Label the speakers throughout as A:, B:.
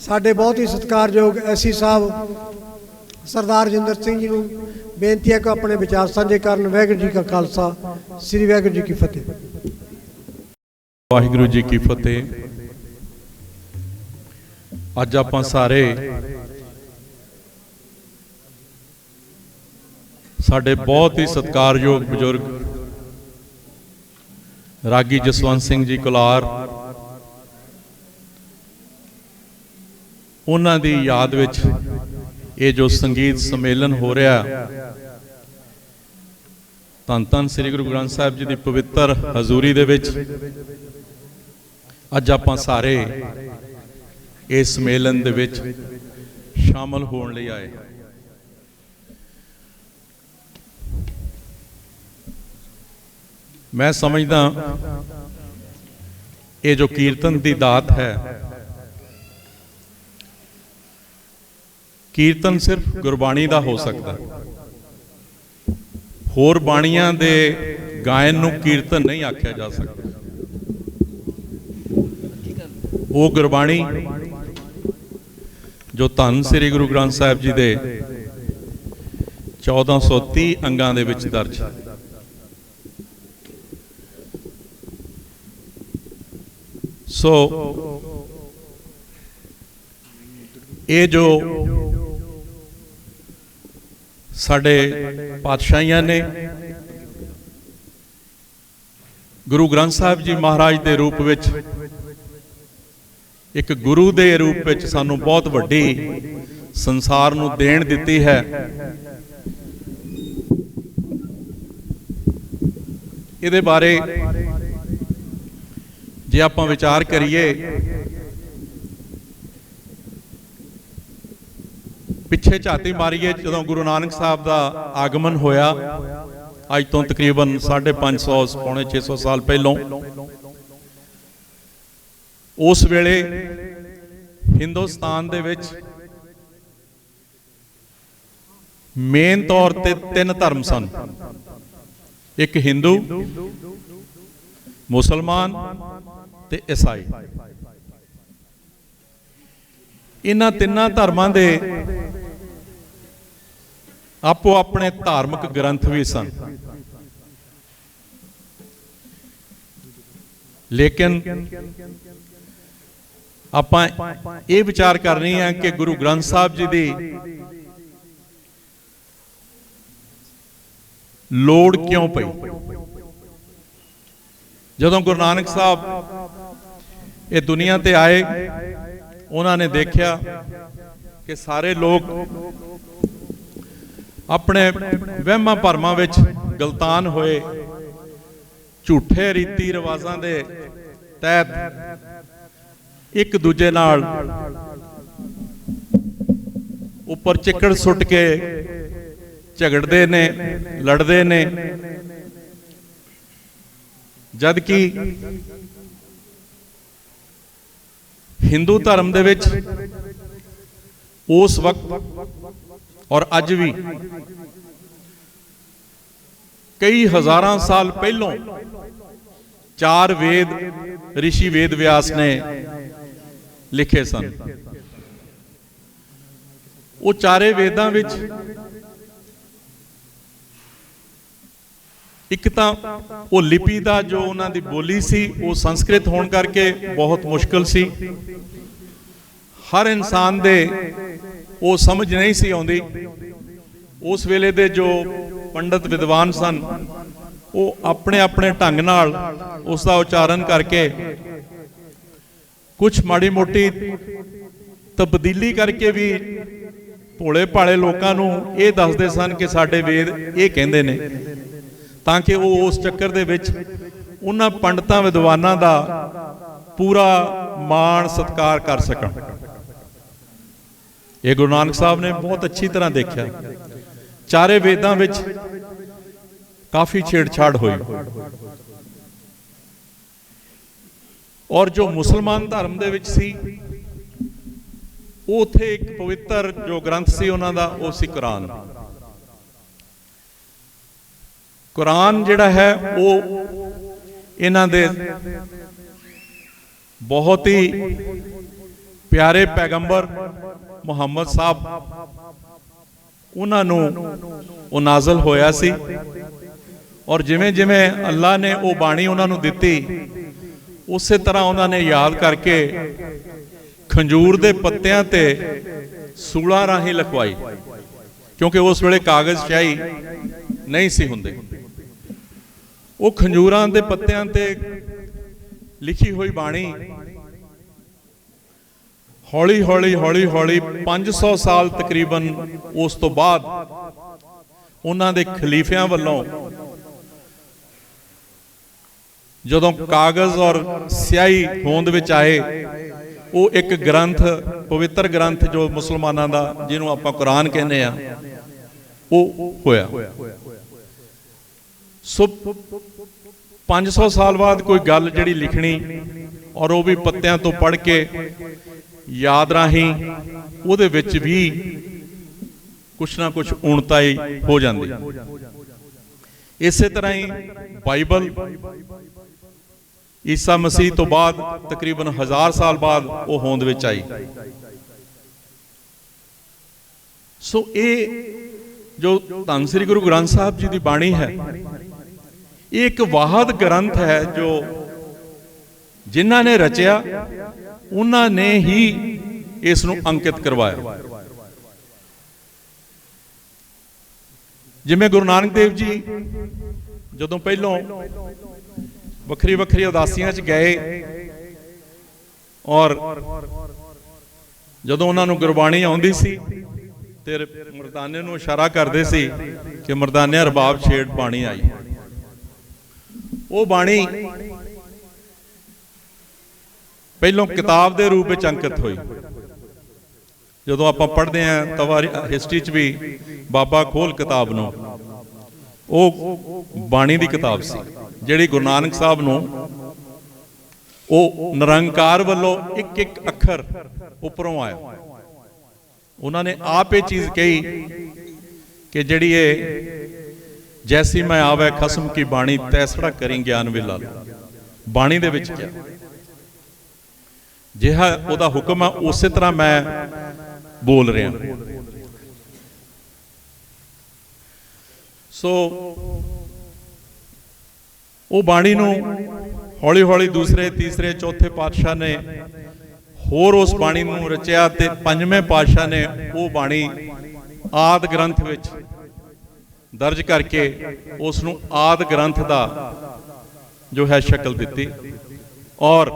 A: ਸਾਡੇ ਬਹੁਤ ਹੀ ਸਤਿਕਾਰਯੋਗ ਐਸੀ ਸਾਹਿਬ ਸਰਦਾਰ ਜਿੰਦਰ ਸਿੰਘ ਜੀ ਨੂੰ ਬੇਨਤੀ ਹੈ ਕਿ ਆਪਣੇ ਵਿਚਾਰ ਸਾਂਝੇ ਕਰਨ, ਵਾਹਿਗੁਰੂ ਜੀ ਕਾ ਖਾਲਸਾ, ਸ੍ਰੀ ਵਾਹਿਗੁਰੂ ਜੀ ਕੀ ਫਤਿਹ।
B: ਵਾਹਿਗੁਰੂ ਜੀ ਕੀ ਫਤਿਹ। ਅੱਜ ਆਪਾਂ ਸਾਰੇ ਸਾਡੇ ਬਹੁਤ ਹੀ ਸਤਿਕਾਰਯੋਗ ਬਜ਼ੁਰਗ ਰਾਗੀ ਜਸਵੰਤ ਸਿੰਘ ਜੀ ਕੁਲਾਰ ਉਹਨਾਂ ਦੀ ਯਾਦ ਵਿੱਚ ਇਹ ਜੋ ਸੰਗੀਤ ਸੰਮੇਲਨ ਹੋ ਰਿਹਾ, ਧੰਨ ਧੰਨ ਸ੍ਰੀ ਗੁਰੂ ਗ੍ਰੰਥ ਸਾਹਿਬ ਜੀ ਦੀ ਪਵਿੱਤਰ ਹਜ਼ੂਰੀ ਦੇ ਵਿੱਚ ਅੱਜ ਆਪਾਂ ਸਾਰੇ ਇਸ ਸੰਮੇਲਨ ਦੇ ਵਿੱਚ ਸ਼ਾਮਲ ਹੋਣ ਲਈ ਆਏ ਮੈਂ ਸਮਝਦਾ ਇਹ ਜੋ ਕੀਰਤਨ ਦੀ ਦਾਤ ਹੈ ਕੀਰਤਨ ਸਿਰਫ ਗੁਰਬਾਣੀ ਦਾ ਹੋ ਸਕਦਾ। ਹੋਰ ਬਾਣੀਆਂ ਦੇ ਗਾਇਨ ਨੂੰ ਕੀਰਤਨ ਨਹੀਂ ਆਖਿਆ ਜਾ ਸਕਦਾ। ਉਹ ਗੁਰਬਾਣੀ ਜੋ ਧੰਨ ਸ੍ਰੀ ਗੁਰੂ ਗ੍ਰੰਥ ਸਾਹਿਬ ਜੀ ਦੇ 1430 ਅੰਗਾਂ ਦੇ ਵਿੱਚ ਦਰਜ ਹੈ। ਸੋ ਇਹ ਜੋ ਸਾਡੇ ਪਾਤਸ਼ਾਹੀਆਂ ਨੇ। ਗੁਰੂ ਗ੍ਰੰਥ ਸਾਹਿਬ ਜੀ ਮਹਾਰਾਜ ਦੇ ਰੂਪ ਵਿੱਚ ਇੱਕ ਗੁਰੂ ਦੇ ਰੂਪ ਵਿੱਚ ਸਾਨੂੰ ਬਹੁਤ ਵੱਡੀ ਸੰਸਾਰ ਨੂੰ ਦੇਣ ਦਿੱਤੀ ਹੈ। ਇਹਦੇ ਬਾਰੇ ਜੇ ਆਪਾਂ ਵਿਚਾਰ ਕਰੀਏ ਪਿੱਛੇ ਝਾਤੀ ਮਾਰੀਏ, ਜਦੋਂ ਗੁਰੂ ਨਾਨਕ ਸਾਹਿਬ ਦਾ ਆਗਮਨ ਹੋਇਆ, ਅੱਜ ਤੋਂ ਤਕਰੀਬਨ 550 ਪੌਣੇ 600 ਸਾਲ ਪਹਿਲਾਂ। ਉਸ ਵੇਲੇ ਹਿੰਦੁਸਤਾਨ ਦੇ ਵਿੱਚ ਮੇਨ ਤੌਰ ਤੇ ਤਿੰਨ ਧਰਮ ਸਨ। ਇੱਕ ਹਿੰਦੂ, ਮੁਸਲਮਾਨ ਤੇ ਈਸਾਈ। ਇਹਨਾਂ ਤਿੰਨਾਂ ਧਰਮਾਂ ਦੇ ਆਪੋ ਆਪਣੇ ਧਾਰਮਿਕ ਗ੍ਰੰਥ ਵੀ ਸਨ। ਲੇਕਿਨ ਆਪਾਂ ਇਹ ਵਿਚਾਰ ਕਰ ਰਹੇ ਹਾਂ ਕਿ ਗੁਰੂ ਗ੍ਰੰਥ ਸਾਹਿਬ ਜੀ ਦੀ ਲੋੜ ਕਿਉਂ ਪਈ? ਜਦੋਂ ਗੁਰੂ ਨਾਨਕ ਸਾਹਿਬ ਇਹ ਦੁਨੀਆ ਤੇ ਆਏ, ਉਹਨਾਂ ਨੇ ਦੇਖਿਆ ਕਿ ਸਾਰੇ ਲੋਕ ਆਪਣੇ ਵਹਿਮਾਂ ਭਰਮਾਂ ਵਿੱਚ ਗਲਤਾਨ ਹੋਏ। ਝੂਠੇ ਰੀਤੀ ਰਿਵਾਜ਼ਾਂ ਦੇ ਤਹਿਤ ਇੱਕ ਦੂਜੇ ਨਾਲ ਉੱਪਰ ਚਿੱਕੜ ਸੁੱਟ ਕੇ ਝਗੜਦੇ ਨੇ, ਲੜਦੇ ਨੇ। ਜਦ ਕਿ ਹਿੰਦੂ ਧਰਮ ਦੇ ਵਿੱਚ ਉਸ ਵਕਤ ਔਰ ਅੱਜ ਵੀ ਕਈ ਹਜ਼ਾਰਾਂ ਸਾਲ ਪਹਿਲੋਂ ਚਾਰ ਵੇਦ ઋષਿ ਵੇਦ ਵਿਆਸ ਨੇ ਲਿਖੇ ਸਨ। ਉਹ ਚਾਰੇ ਵੇਦਾਂ ਵਿੱਚ ਇੱਕ ਤਾਂ ਉਹ ਲਿਪੀ ਦਾ ਜੋ ਉਹਨਾਂ ਦੀ ਬੋਲੀ ਸੀ, ਉਹ ਸੰਸਕ੍ਰਿਤ ਹੋਣ ਕਰਕੇ ਬਹੁਤ ਮੁਸ਼ਕਲ ਸੀ। ਹਰ ਇਨਸਾਨ ਦੇ ਉਹ ਸਮਝ ਨਹੀਂ ਸੀ ਆਉਂਦੀ। ਉਸ ਵੇਲੇ ਦੇ ਜੋ ਪੰਡਤ ਵਿਦਵਾਨ ਸਨ, ਉਹ ਆਪਣੇ ਆਪਣੇ ਢੰਗ ਨਾਲ ਉਸ ਦਾ ਉਚਾਰਨ ਕਰਕੇ ਕੁਝ ਮਾੜੀ ਮੋਟੀ ਤਬਦੀਲੀ ਕਰਕੇ ਵੀ ਭੋਲੇ ਭਾਲੇ ਲੋਕਾਂ ਨੂੰ ਇਹ ਦੱਸਦੇ ਸਨ ਕਿ ਸਾਡੇ ਵੇਦ ਇਹ ਕਹਿੰਦੇ ਨੇ, ਤਾਂ ਕਿ ਉਹ ਉਸ ਚੱਕਰ ਦੇ ਵਿੱਚ ਉਹਨਾਂ ਪੰਡਤਾਂ ਵਿਦਵਾਨਾਂ ਦਾ ਪੂਰਾ ਮਾਣ ਸਤਿਕਾਰ ਕਰ ਸਕਣ। ਇਹ ਗੁਰੂ ਨਾਨਕ ਸਾਹਿਬ ਨੇ ਬਹੁਤ ਅੱਛੀ ਤਰ੍ਹਾਂ ਦੇਖਿਆ। ਚਾਰੇ ਵੇਦਾਂ ਵਿੱਚ ਕਾਫੀ ਛੇੜਛਾੜ ਹੋਈ। ਔਰ ਜੋ ਮੁਸਲਮਾਨ ਧਰਮ ਦੇ ਵਿੱਚ ਸੀ, ਉਹ ਉਥੇ ਇੱਕ ਪਵਿੱਤਰ ਜੋ ਗ੍ਰੰਥ ਸੀ ਉਹਨਾਂ ਦਾ, ਉਹ ਸੀ ਕੁਰਾਨ। ਕੁਰਾਨ ਜਿਹੜਾ ਹੈ, ਉਹ ਇਹਨਾਂ ਦੇ ਬਹੁਤ ਹੀ ਪਿਆਰੇ ਪੈਗੰਬਰ ਮੁਹੰਮਦ ਸਾਹਿਬ, ਉਹਨਾਂ ਨੂੰ ਉਹ ਨਾਜ਼ਲ ਹੋਇਆ ਸੀ। ਔਰ ਜਿਵੇਂ ਜਿਵੇਂ ਅੱਲਾ ਨੇ ਉਹ ਬਾਣੀ ਉਹਨਾਂ ਨੂੰ ਦਿੱਤੀ, ਉਸੇ ਤਰ੍ਹਾਂ ਉਹਨਾਂ ਨੇ ਯਾਦ ਕਰਕੇ ਖੰਜੂਰ ਦੇ ਪੱਤਿਆਂ ਤੇ ਸੂਲਾਂ ਰਾਹੀਂ ਲਿਖਵਾਈ। ਕਿਉਂਕਿ ਉਸ ਵੇਲੇ ਕਾਗਜ਼ ਸ਼ਾਹੀ ਨਹੀਂ ਸੀ ਹੁੰਦੇ। ਉਹ ਖੰਜੂਰਾਂ ਦੇ ਪੱਤਿਆਂ ਤੇ ਲਿਖੀ ਹੋਈ ਬਾਣੀ ਹੌਲੀ ਹੌਲੀ ਹੌਲੀ ਹੌਲੀ 500 ਸਾਲ ਤਕਰੀਬਨ ਉਸ ਤੋਂ ਬਾਅਦ ਉਹਨਾਂ ਦੇ ਖਲੀਫਿਆਂ ਵੱਲੋਂ ਜਦੋਂ ਕਾਗਜ਼ ਔਰ ਸਿਆਹੀ ਹੋਂਦ ਵਿੱਚ ਆਏ, ਉਹ ਇੱਕ ਗ੍ਰੰਥ, ਪਵਿੱਤਰ ਗ੍ਰੰਥ ਜੋ ਮੁਸਲਮਾਨਾਂ ਦਾ, ਜਿਹਨੂੰ ਆਪਾਂ ਕੁਰਾਨ ਕਹਿੰਦੇ ਆ ਉਹ ਹੋਇਆ। ਸੋ 500 ਸਾਲ ਬਾਅਦ ਕੋਈ ਗੱਲ ਜਿਹੜੀ ਲਿਖਣੀ ਔਰ ਉਹ ਵੀ ਪੱਤਿਆਂ ਤੋਂ ਪੜ੍ਹ ਕੇ ਯਾਦ ਰਾਹੀਂ ਉਹਦੇ ਵਿੱਚ ਵੀ ਕੁਛ ਨਾ ਕੁਛ ਉਣਤਾਈ ਹੋ ਜਾਂਦੀ। ਇਸੇ ਤਰ੍ਹਾਂ ਹੀ ਬਾਈਬਲ ਈਸਾ ਮਸੀਹ ਤੋਂ ਬਾਅਦ ਤਕਰੀਬਨ ਹਜ਼ਾਰ ਸਾਲ ਬਾਅਦ ਉਹ ਹੋਂਦ ਵਿੱਚ ਆਈ। ਸੋ ਇਹ ਜੋ ਧੰਨ ਸ੍ਰੀ ਗੁਰੂ ਗ੍ਰੰਥ ਸਾਹਿਬ ਜੀ ਦੀ ਬਾਣੀ ਹੈ, ਇਹ ਇੱਕ ਵਾਹਦ ਗ੍ਰੰਥ ਹੈ ਜੋ ਜਿਨ੍ਹਾਂ ਨੇ ਰਚਿਆ ਉਹਨਾਂ ਨੇ ਹੀ ਇਸ ਨੂੰ ਅੰਕਿਤ ਕਰਵਾਇਆ। ਜਿਵੇਂ ਗੁਰੂ ਨਾਨਕ ਦੇਵ ਜੀ ਜਦੋਂ ਪਹਿਲੋਂ ਵੱਖਰੀ ਵੱਖਰੀ ਉਦਾਸੀਆਂ 'ਚ ਗਏ ਔਰ ਜਦੋਂ ਉਹਨਾਂ ਨੂੰ ਗੁਰਬਾਣੀ ਆਉਂਦੀ ਸੀ ਤੇ ਮਰਦਾਨੇ ਨੂੰ ਇਸ਼ਾਰਾ ਕਰਦੇ ਸੀ ਕਿ ਮਰਦਾਨੇ ਰਬਾਬ ਛੇੜ ਬਾਣੀ ਆਈ। ਉਹ ਬਾਣੀ ਪਹਿਲੋਂ ਕਿਤਾਬ ਦੇ ਰੂਪ ਵਿੱਚ ਅੰਕਿਤ ਹੋਈ। ਜਦੋਂ ਆਪਾਂ ਪੜ੍ਹਦੇ ਆਂ ਤਵਾਰੀ ਹਿਸਟਰੀ 'ਚ ਵੀ ਬਾਬਾ ਖੋਲ ਕਿਤਾਬ ਨੂੰ, ਉਹ ਬਾਣੀ ਦੀ ਕਿਤਾਬ ਸੀ, ਜਿਹੜੀ ਗੁਰੂ ਨਾਨਕ ਸਾਹਿਬ ਨੂੰ ਉਹ ਨਿਰੰਕਾਰ ਵੱਲੋਂ ਇੱਕ ਇੱਕ ਅੱਖਰ ਉੱਪਰੋਂ ਆਇਆ। ਉਹਨਾਂ ਨੇ ਆਪ ਇਹ ਚੀਜ਼ ਕਹੀ ਕਿ ਜਿਹੜੀ ਇਹ ਜੈਸੀ ਮੈਂ ਆਵੇ ਖਸਮ ਕੀ ਬਾਣੀ ਤੈਸੜਾ ਕਰੀ ਗਿਆਨ ਵਿਲਾ। ਬਾਣੀ ਦੇ ਵਿੱਚ ਕਿਹਾ। ਜਿਹਾ ਉਹਦਾ ਹੁਕਮ ਆ, ਉਸੇ ਤਰ੍ਹਾਂ ਮੈਂ ਬੋਲ ਰਿਹਾ। ਸੋ ਉਹ ਬਾਣੀ ਨੂੰ ਹੌਲੀ ਹੌਲੀ ਦੂਸਰੇ, ਤੀਸਰੇ, ਚੌਥੇ ਪਾਤਸ਼ਾਹ ਨੇ ਹੋਰ ਉਸ ਬਾਣੀ ਨੂੰ ਰਚਿਆ ਤੇ ਪੰਜਵੇਂ ਪਾਤਸ਼ਾਹ ਨੇ ਉਹ ਬਾਣੀ ਆਦ ਗ੍ਰੰਥ ਵਿੱਚ ਦਰਜ ਕਰਕੇ ਉਸ ਨੂੰ ਆਦ ਗ੍ਰੰਥ ਦਾ ਜੋ ਹੈ ਸ਼ਕਲ ਦਿੱਤੀ। ਔਰ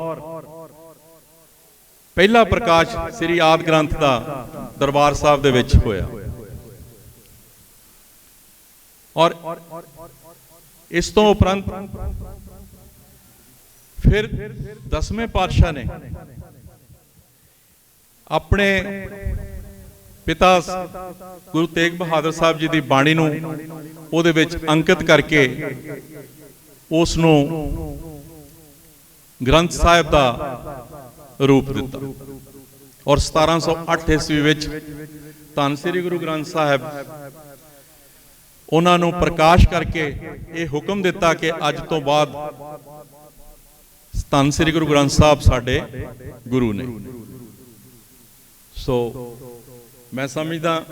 B: ਪਹਿਲਾ ਪ੍ਰਕਾਸ਼ ਸ੍ਰੀ ਆਦ ਗ੍ਰੰਥ ਦਾ ਦਰਬਾਰ ਸਾਹਿਬ ਦੇ ਵਿੱਚ ਹੋਇਆ। ਔਰ ਇਸ ਤੋਂ ਉਪਰੰਤ ਫਿਰ ਦਸਵੇਂ ਪਾਤਸ਼ਾਹ ਨੇ ਆਪਣੇ ਪਿਤਾ ਗੁਰੂ ਤੇਗ ਬਹਾਦਰ ਸਾਹਿਬ ਜੀ ਦੀ ਬਾਣੀ ਨੂੰ ਉਹਦੇ ਵਿੱਚ ਅੰਕਿਤ ਕਰਕੇ ਉਸ ਨੂੰ ਗ੍ਰੰਥ ਸਾਹਿਬ ਦਾ ਰੂਪ ਦਿੱਤਾ। ਔਰ 1708 ਈਸਵੀ ਵਿੱਚ ਧੰਨ ਸ੍ਰੀ ਗੁਰੂ ਗ੍ਰੰਥ ਸਾਹਿਬ ਉਹਨਾਂ ਨੂੰ ਪ੍ਰਕਾਸ਼ ਕਰਕੇ ਇਹ ਹੁਕਮ ਦਿੱਤਾ ਕਿ ਅੱਜ ਤੋਂ ਬਾਅਦ ਧੰਨ ਸ੍ਰੀ ਗੁਰੂ ਗ੍ਰੰਥ ਸਾਹਿਬ ਸਾਡੇ ਗੁਰੂ ਨੇ। ਸੋ ਮੈਂ ਸਮਝਦਾ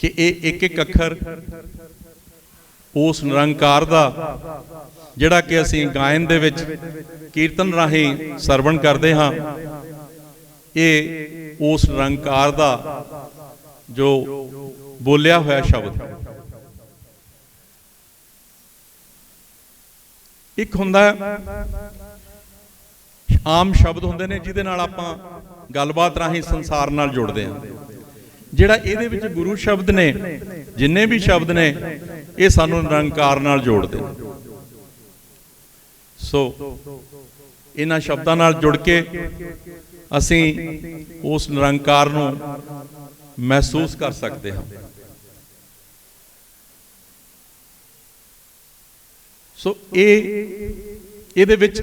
B: ਕਿ ਇਹ ਇੱਕ ਇੱਕ ਅੱਖਰ ਉਸ ਨਿਰੰਕਾਰ ਦਾ ਜਿਹੜਾ ਕਿ ਅਸੀਂ ਗਾਇਨ ਦੇ ਵਿੱਚ ਕੀਰਤਨ ਰਾਹੀਂ ਸਰਵਣ ਕਰਦੇ ਹਾਂ, ਇਹ ਉਸ ਨਿਰੰਕਾਰ ਦਾ ਜੋ ਬੋਲਿਆ ਹੋਇਆ ਸ਼ਬਦ ਹੈ। ਇੱਕ ਹੁੰਦਾ ਆਮ ਸ਼ਬਦ ਹੁੰਦੇ ਨੇ ਜਿਹਦੇ ਨਾਲ ਆਪਾਂ ਗੱਲਬਾਤ ਰਾਹੀਂ ਸੰਸਾਰ ਨਾਲ ਜੁੜਦੇ ਹਾਂ। ਜਿਹੜਾ ਇਹਦੇ ਵਿੱਚ ਗੁਰੂ ਸ਼ਬਦ ਨੇ, ਜਿੰਨੇ ਵੀ ਸ਼ਬਦ ਨੇ, ਇਹ ਸਾਨੂੰ ਨਿਰੰਕਾਰ ਨਾਲ ਜੋੜਦੇ ਨੇ। ਸੋ, ਇਹਨਾਂ ਸ਼ਬਦਾਂ ਨਾਲ ਜੁੜ ਕੇ ਅਸੀਂ ਉਸ ਨਿਰੰਕਾਰ ਨੂੰ ਮਹਿਸੂਸ ਕਰ ਸਕਦੇ ਹਾਂ। ਸੋ, ਇਹ ਇਹਦੇ ਵਿੱਚ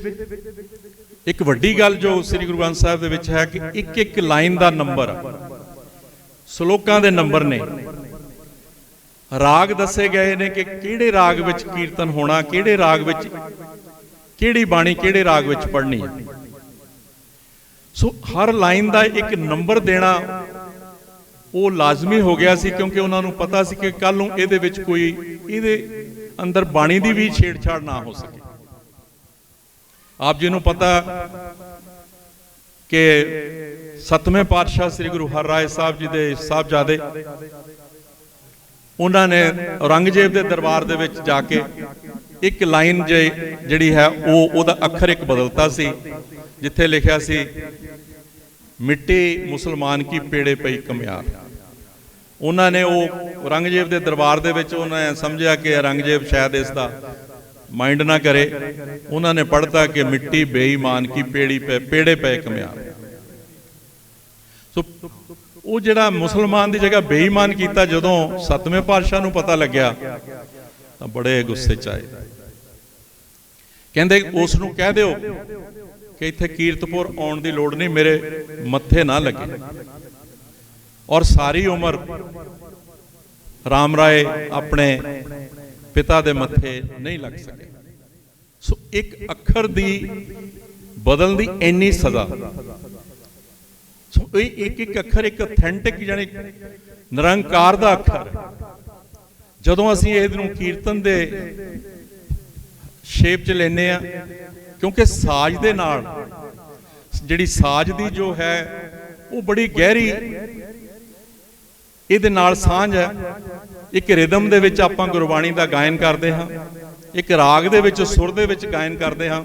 B: ਇੱਕ ਵੱਡੀ ਗੱਲ ਜੋ ਸ੍ਰੀ ਗੁਰੂ ਗ੍ਰੰਥ ਸਾਹਿਬ ਦੇ ਵਿੱਚ ਹੈ ਕਿ ਇੱਕ ਇੱਕ ਲਾਈਨ ਦਾ ਨੰਬਰ ਸ਼ਲੋਕਾਂ ਦੇ ਨੰਬਰ ਨੇ। ਰਾਗ ਦੱਸੇ ਗਏ ਨੇ ਕਿ ਕਿਹੜੇ ਰਾਗ ਵਿੱਚ ਕੀਰਤਨ ਹੋਣਾ, ਕਿਹੜੇ ਰਾਗ ਵਿੱਚ ਕਿਹੜੀ ਬਾਣੀ ਕਿਹੜੇ ਰਾਗ ਵਿੱਚ ਪੜ੍ਹਨੀ ਹੈ? ਸੋ ਹਰ ਲਾਈਨ ਦਾ ਇੱਕ ਨੰਬਰ ਦੇਣਾ ਉਹ ਲਾਜ਼ਮੀ ਹੋ ਗਿਆ ਸੀ ਕਿਉਂਕਿ ਉਹਨਾਂ ਨੂੰ ਪਤਾ ਸੀ ਕਿ ਕੱਲ ਨੂੰ ਇਹਦੇ ਵਿੱਚ ਕੋਈ ਇਹਦੇ ਅੰਦਰ ਬਾਣੀ ਦੀ ਵੀ ਛੇੜਛਾੜ ਨਾ ਹੋ ਸਕੇ। ਆਪ ਜੀ ਨੂੰ ਪਤਾ ਕਿ ਸਤਵੇਂ ਪਾਤਸ਼ਾਹ ਸ੍ਰੀ ਗੁਰੂ ਹਰਰਾਏ ਸਾਹਿਬ ਜੀ ਦੇ ਸਾਹਿਬਜ਼ਾਦੇ, ਉਹਨਾਂ ਨੇ ਔਰੰਗਜ਼ੇਬ ਦੇ ਦਰਬਾਰ ਦੇ ਵਿੱਚ ਜਾ ਕੇ ਇੱਕ ਲਾਈਨ ਜੇ- ਜਿਹੜੀ ਹੈ, ਉਹ ਉਹਦਾ ਅੱਖਰ ਇੱਕ ਬਦਲਤਾ ਸੀ, ਜਿੱਥੇ ਲਿਖਿਆ ਸੀ, ਮਿੱਟੀ ਮੁਸਲਮਾਨ ਕੀ ਪੇੜੇ ਪਈ ਕਮਿਆਰ। ਉਹਨਾਂ ਨੇ ਉਹ ਔਰੰਗਜ਼ੇਬ ਦੇ ਦਰਬਾਰ ਦੇ ਵਿੱਚ ਉਹਨਾਂ ਨੇ ਸਮਝਿਆ ਕਿ ਔਰੰਗਜ਼ੇਬ ਸ਼ਾਇਦ ਇਸ ਦਾ ਮਾਈਂਡ ਨਾ ਕਰੇ। ਉਹਨਾਂ ਨੇ ਪੜ੍ਹਤਾ ਕਿ ਮਿੱਟੀ ਬੇਈਮਾਨ ਕੀ ਪੇੜੀ ਪੈ, ਪੇੜੇ ਪਏ ਕਮਿਆਰ। ਸੋ ਉਹ ਜਿਹੜਾ ਮੁਸਲਮਾਨ ਦੀ ਜਗ੍ਹਾ ਬੇਈਮਾਨ ਕੀਤਾ, ਜਦੋਂ ਸਤਵੇਂ ਪਾਤਸ਼ਾਹ ਨੂੰ ਪਤਾ ਲੱਗਿਆ ਤਾਂ ਬੜੇ ਗੁੱਸੇ ਚ ਆਏ। ਕਹਿੰਦੇ ਉਸ ਨੂੰ ਕਹਿ ਦਿਓ ਕਿ ਇੱਥੇ ਕੀਰਤਪੁਰ ਆਉਣ ਦੀ ਲੋੜ ਨਹੀਂ, ਮੇਰੇ ਮੱਥੇ ਨਾ ਲੱਗੇ। ਔਰ ਸਾਰੀ ਉਮਰ ਰਾਮ ਰਾਏ ਆਪਣੇ ਪਿਤਾ ਦੇ ਮੱਥੇ ਨਹੀਂ ਲੱਗ ਸਕੇ। ਸੋ ਇੱਕ ਅੱਖਰ ਦੀ ਬਦਲਣ ਦੀ ਇੰਨੀ ਸਜ਼ਾ। ਸੋ ਇਹ ਇੱਕ ਇੱਕ ਅੱਖਰ ਇੱਕ ਅਥੈਂਟਿਕ ਯਾਨੀ ਨਿਰੰਕਾਰ ਦਾ ਅੱਖਰ ਹੈ। ਜਦੋਂ ਅਸੀਂ ਇਹਨੂੰ ਕੀਰਤਨ ਦੇ ਸ਼ੇਪ ਚ ਲੈਨੇ ਆ, ਕਿਉਂਕਿ ਸਾਜ ਦੇ ਨਾਲ ਜਿਹੜੀ ਸਾਜ ਦੀ ਜੋ ਹੈ, ਉਹ ਬੜੀ ਗਹਿਰੀ ਇਹਦੇ ਨਾਲ ਸਾਂਝ ਹੈ। ਇੱਕ ਰਿਦਮ ਦੇ ਵਿੱਚ ਆਪਾਂ ਗੁਰਬਾਣੀ ਦਾ ਗਾਇਨ ਕਰਦੇ ਹਾਂ, ਇੱਕ ਰਾਗ ਦੇ ਵਿੱਚ ਸੁਰ ਦੇ ਵਿੱਚ ਗਾਇਨ ਕਰਦੇ ਹਾਂ।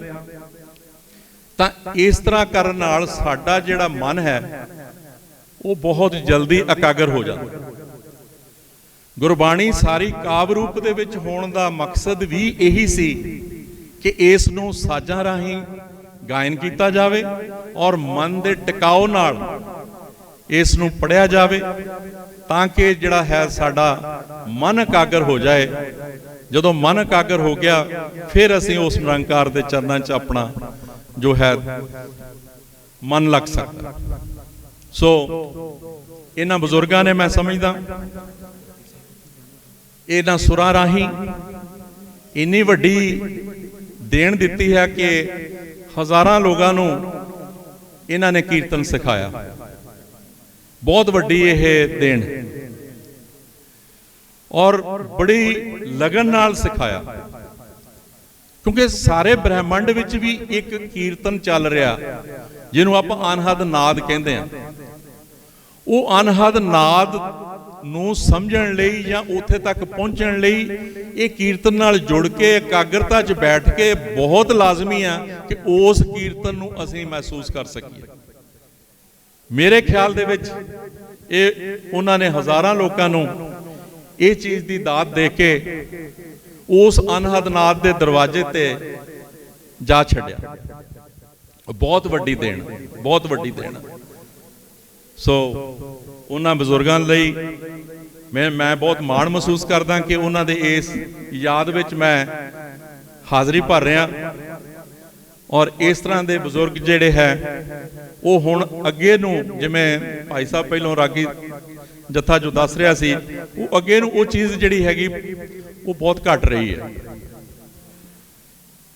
B: ਤਾਂ ਇਸ ਤਰ੍ਹਾਂ ਕਰਨ ਨਾਲ ਸਾਡਾ ਜਿਹੜਾ ਮਨ ਹੈ, ਉਹ ਬਹੁਤ ਜਲਦੀ ਇਕਾਗਰ ਹੋ ਜਾਂਦਾ। ਗੁਰਬਾਣੀ ਸਾਰੀ ਕਾਵ ਰੂਪ ਦੇ ਵਿੱਚ ਹੋਣ ਦਾ ਮਕਸਦ ਵੀ ਇਹੀ ਸੀ ਕਿ ਇਸ ਨੂੰ ਸਾਜ਼ਾਂ ਰਾਹੀਂ ਗਾਇਨ ਕੀਤਾ ਜਾਵੇ ਔਰ ਮਨ ਦੇ ਟਿਕਾਓ ਨਾਲ ਇਸ ਨੂੰ ਪੜਿਆ ਜਾਵੇ ਤਾਂ ਕਿ ਜਿਹੜਾ ਹੈ ਸਾਡਾ ਮਨ ਇਕਾਗਰ ਹੋ ਜਾਏ। ਜਦੋਂ ਮਨ ਇਕਾਗਰ ਹੋ ਗਿਆ, ਫਿਰ ਅਸੀਂ ਉਸ ਨਿਰੰਕਾਰ ਦੇ ਚਰਨਾਂ 'ਚ ਆਪਣਾ ਜੋ ਹੈ ਮਨ ਲੱਗ ਸਕਦਾ। ਸੋ, ਇਹਨਾਂ ਬਜ਼ੁਰਗਾਂ ਨੇ ਮੈਂ ਸਮਝਦਾ ਇਹਨਾਂ ਸੁਰਾਂ ਰਾਹੀਂ ਇੰਨੀ ਵੱਡੀ ਦੇਣ ਦਿੱਤੀ ਹੈ ਕਿ ਹਜ਼ਾਰਾਂ ਲੋਕਾਂ ਨੂੰ ਇਹਨਾਂ ਨੇ ਕੀਰਤਨ ਸਿਖਾਇਆ। ਬਹੁਤ ਵੱਡੀ ਇਹ ਦੇਣ। ਔਰ ਬੜੀ ਲਗਨ ਨਾਲ ਸਿਖਾਇਆ। ਕਿਉਂਕਿ ਸਾਰੇ ਬ੍ਰਹਿਮੰਡ ਵਿੱਚ ਵੀ ਇੱਕ ਕੀਰਤਨ ਚੱਲ ਰਿਹਾ, ਜਿਹਨੂੰ ਆਪਾਂ ਅਨਹਦ ਨਾਦ ਕਹਿੰਦੇ ਆ ਉਹ ਅਨਹਦ ਨਾਦ ਨੂੰ ਸਮਝਣ ਲਈ ਜਾਂ ਉੱਥੇ ਤੱਕ ਪਹੁੰਚਣ ਲਈ ਇਹ ਕੀਰਤਨ ਨਾਲ ਜੁੜ ਕੇ, ਇਕਾਗਰਤਾ 'ਚ ਬੈਠ ਕੇ ਬਹੁਤ ਲਾਜ਼ਮੀ ਆ ਕਿ ਉਸ ਕੀਰਤਨ ਨੂੰ ਅਸੀਂ ਮਹਿਸੂਸ ਕਰ ਸਕੀਏ। ਮੇਰੇ ਖਿਆਲ ਦੇ ਵਿੱਚ ਇਹ ਉਹਨਾਂ ਨੇ ਹਜ਼ਾਰਾਂ ਲੋਕਾਂ ਨੂੰ ਇਹ ਚੀਜ਼ ਦੀ ਦਾਤ ਦੇ ਕੇ ਉਸ ਅਨਹਦ ਨਾਦ ਦੇ ਦਰਵਾਜ਼ੇ ਤੇ ਜਾ ਛੱਡਿਆ। ਬਹੁਤ ਵੱਡੀ ਦੇਣ, ਬਹੁਤ ਵੱਡੀ ਦੇਣ। ਸੋ ਉਹਨਾਂ ਬਜ਼ੁਰਗਾਂ ਲਈ ਮੈਂ ਮੈਂ ਬਹੁਤ ਮਾਣ ਮਹਿਸੂਸ ਕਰਦਾ ਕਿ ਉਹਨਾਂ ਦੇ ਇਸ ਯਾਦ ਵਿੱਚ ਮੈਂ ਹਾਜ਼ਰੀ ਭਰ ਰਿਹਾ ਔਰ ਇਸ ਤਰ੍ਹਾਂ ਦੇ ਬਜ਼ੁਰਗ ਜਿਹੜੇ ਹੈ, ਉਹ ਹੁਣ ਅੱਗੇ ਨੂੰ ਜਿਵੇਂ ਭਾਈ ਸਾਹਿਬ ਪਹਿਲੋਂ ਰਾਗੀ ਜੱਥਾ ਜੋ ਦੱਸ ਰਿਹਾ ਸੀ, ਉਹ ਅੱਗੇ ਨੂੰ ਉਹ ਚੀਜ਼ ਜਿਹੜੀ ਹੈਗੀ, ਉਹ ਬਹੁਤ ਘਟ ਰਹੀ ਹੈ।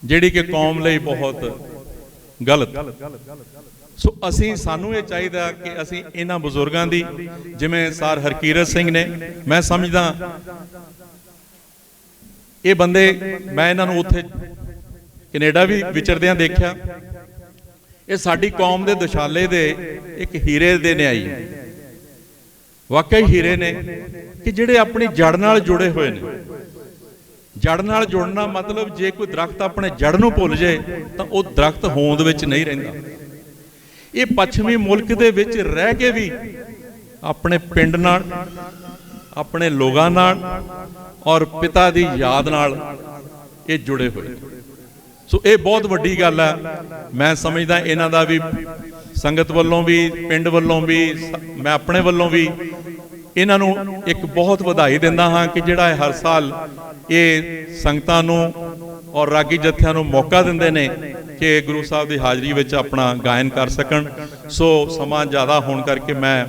B: ਜਿਹੜੀ ਕਿ ਕੌਮ ਲਈ ਬਹੁਤ ਗਲਤ। ਸੋ ਅਸੀਂ, ਸਾਨੂੰ ਇਹ ਚਾਹੀਦਾ ਕਿ ਅਸੀਂ ਇਹਨਾਂ ਬਜ਼ੁਰਗਾਂ ਦੀ, ਜਿਵੇਂ ਸਰ ਹਰਕੀਰਤ ਸਿੰਘ ਨੇ, ਮੈਂ ਸਮਝਦਾ ਇਹ ਬੰਦੇ ਮੈਂ ਇਹਨਾਂ ਨੂੰ ਉੱਥੇ ਕੈਨੇਡਾ ਵੀ ਵਿਚਰਦਿਆਂ ਦੇਖਿਆ। ਇਹ ਸਾਡੀ ਕੌਮ ਦੇ ਦੁਸ਼ਾਲੇ ਦੇ ਇੱਕ ਹੀਰੇ ਦੇ ਨਿਆਈ ਵਾਕਈ ਹੀਰੇ ਨੇ ਕਿ ਜਿਹੜੇ ਆਪਣੀ ਜੜ ਨਾਲ ਜੁੜੇ ਹੋਏ ਨੇ। ਜੜ ਨਾਲ ਜੁੜਨਾ ਮਤਲਬ ਜੇ ਕੋਈ ਦਰਖਤ ਆਪਣੇ ਜੜ ਨੂੰ ਭੁੱਲ ਜੇ ਤਾਂ ਉਹ ਦਰਖਤ ਹੋਂਦ ਵਿੱਚ ਨਹੀਂ ਰਹਿੰਦਾ। ਇਹ ਪੱਛਮੀ ਮੁਲਕ ਦੇ ਵਿੱਚ ਰਹਿ ਕੇ ਵੀ ਆਪਣੇ ਪਿੰਡ ਨਾਲ, ਆਪਣੇ ਲੋਕਾਂ ਨਾਲ ਔਰ ਪਿਤਾ ਦੀ ਯਾਦ ਨਾਲ ਇਹ ਜੁੜੇ ਹੋਏ। ਸੋ ਇਹ ਬਹੁਤ ਵੱਡੀ ਗੱਲ ਹੈ। ਮੈਂ ਸਮਝਦਾ ਇਹਨਾਂ ਦਾ ਵੀ, ਸੰਗਤ ਵੱਲੋਂ ਵੀ, ਪਿੰਡ ਵੱਲੋਂ ਵੀ, ਮੈਂ ਆਪਣੇ ਵੱਲੋਂ ਵੀ ਇਹਨਾਂ ਨੂੰ ਇੱਕ ਬਹੁਤ ਵਧਾਈ ਦਿੰਦਾ ਹਾਂ ਕਿ ਜਿਹੜਾ ਇਹ ਹਰ ਸਾਲ ਇਹ ਸੰਗਤਾਂ ਨੂੰ ਔਰ ਰਾਗੀ ਜਥਿਆਂ ਨੂੰ ਮੌਕਾ ਦਿੰਦੇ ਨੇ ਕਿ ਗੁਰੂ ਸਾਹਿਬ ਦੀ ਹਾਜ਼ਰੀ ਵਿੱਚ ਆਪਣਾ ਗਾਇਨ ਕਰ ਸਕਣ। ਸੋ ਸਮਾਂ ਜ਼ਿਆਦਾ ਹੋਣ ਕਰਕੇ ਮੈਂ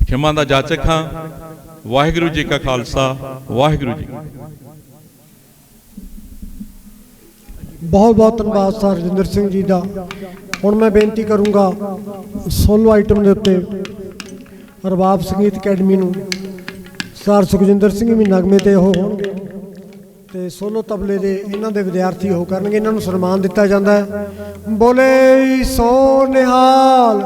B: ਖਿਮਾ ਦਾ ਜਾਚਕ ਹਾਂ। ਵਾਹਿਗੁਰੂ ਜੀ ਕਾ ਖਾਲਸਾ, ਵਾਹਿਗੁਰੂ ਜੀ
A: ਬਹੁਤ ਬਹੁਤ ਧੰਨਵਾਦ ਸਰ ਰਜਿੰਦਰ ਸਿੰਘ ਜੀ ਦਾ। ਹੁਣ ਮੈਂ ਬੇਨਤੀ ਕਰੂੰਗਾ ਸੋਲੋ ਆਈਟਮ ਦੇ ਉੱਤੇ ਰਬਾਬ ਸੰਗੀਤ ਅਕੈਡਮੀ ਨੂੰ। ਸਰ ਸੁਖਜਿੰਦਰ ਸਿੰਘ ਵੀ ਨਗਮੇ ਤੇ ਉਹ ਹੋਣਗੇ। ਤੇ ਸੋਲੋ ਤਬਲੇ ਦੇ ਇਹਨਾਂ ਦੇ ਵਿਦਿਆਰਥੀ ਉਹ ਕਰਨਗੇ, ਇਹਨਾਂ ਨੂੰ ਸਨਮਾਨ ਦਿੱਤਾ ਜਾਂਦਾ ਹੈ। ਬੋਲੇ ਸੋ ਨਿਹਾਲ।